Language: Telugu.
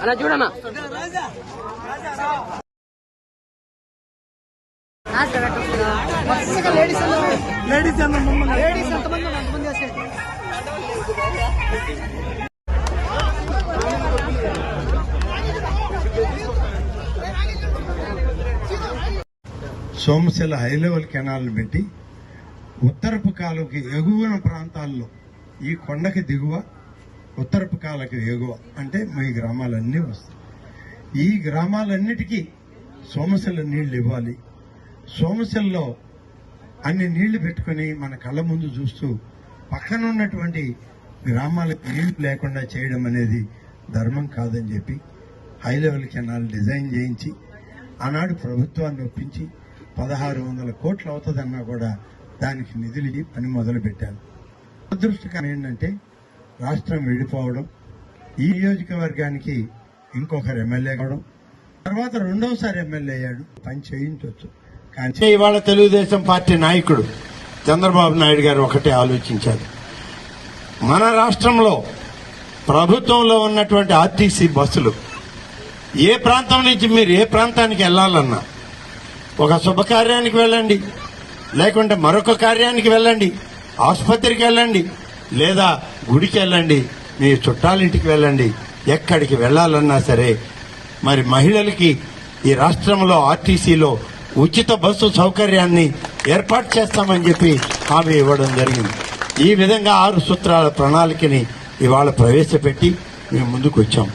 అలా చూడన్నా లేడీస్ లేడీస్ ఎంతమంది ఎంతమంది సోమశిల హై లెవెల్ కెనాల్ పెట్టి ఉత్తరపు కాలువకి ఎగువన ప్రాంతాల్లో ఈ కొండకి దిగువ ఉత్తరపు కాలకి ఎగువ అంటే మీ గ్రామాలన్నీ వస్తాయి. ఈ గ్రామాలన్నిటికీ సోమశల నీళ్ళు ఇవ్వాలి. సోమశల్లో అన్ని నీళ్ళు పెట్టుకుని మన కళ్ళ ముందు చూస్తూ పక్కన ఉన్నటువంటి గ్రామాలకు నీళ్ళు లేకుండా చేయడం అనేది ధర్మం కాదని చెప్పి హై లెవెల్ కెనాల్ డిజైన్ చేయించి ఆనాడు ప్రభుత్వాన్ని ఒప్పించి పదహారు వందల కోట్లు అవుతుందన్నా కూడా దానికి నిధులు ఇచ్చి పని మొదలు పెట్టాను దురదృష్టకరం ఏంటంటే రాష్ట్రం విడిపోవడం ఈ నియోజకవర్గానికి ఇంకొకరు ఎమ్మెల్యే కావడం తర్వాత రెండవసారి ఎమ్మెల్యే అయ్యాడు. పని చేయించవచ్చు కానీ ఇవాళ తెలుగుదేశం పార్టీ నాయకుడు చంద్రబాబు నాయుడు గారు ఒకటే ఆలోచించారు. మన రాష్ట్రంలో ప్రభుత్వంలో ఉన్నటువంటి ఆర్టీసీ బస్సులు ఏ ప్రాంతం నుంచి మీరు ఏ ప్రాంతానికి వెళ్ళాలన్నా ఒక శుభకార్యానికి వెళ్ళండి. లేకుంటే మరొక కార్యానికి వెళ్ళండి. ఆసుపత్రికి వెళ్ళండి. లేదా గుడికి వెళ్ళండి. మీ చుట్టాలింటికి వెళ్ళండి. ఎక్కడికి వెళ్ళాలన్నా సరే. మరి మహిళలకి ఈ రాష్ట్రంలో ఆర్టీసీలో ఉచిత బస్సు సౌకర్యాన్ని ఏర్పాటు చేస్తామని చెప్పి హామీ ఇవ్వడం జరిగింది. ఈ విధంగా ఆరు సూత్రాల ప్రణాళికని ఇవాళ ప్రవేశపెట్టి మేము ముందుకు వచ్చాం.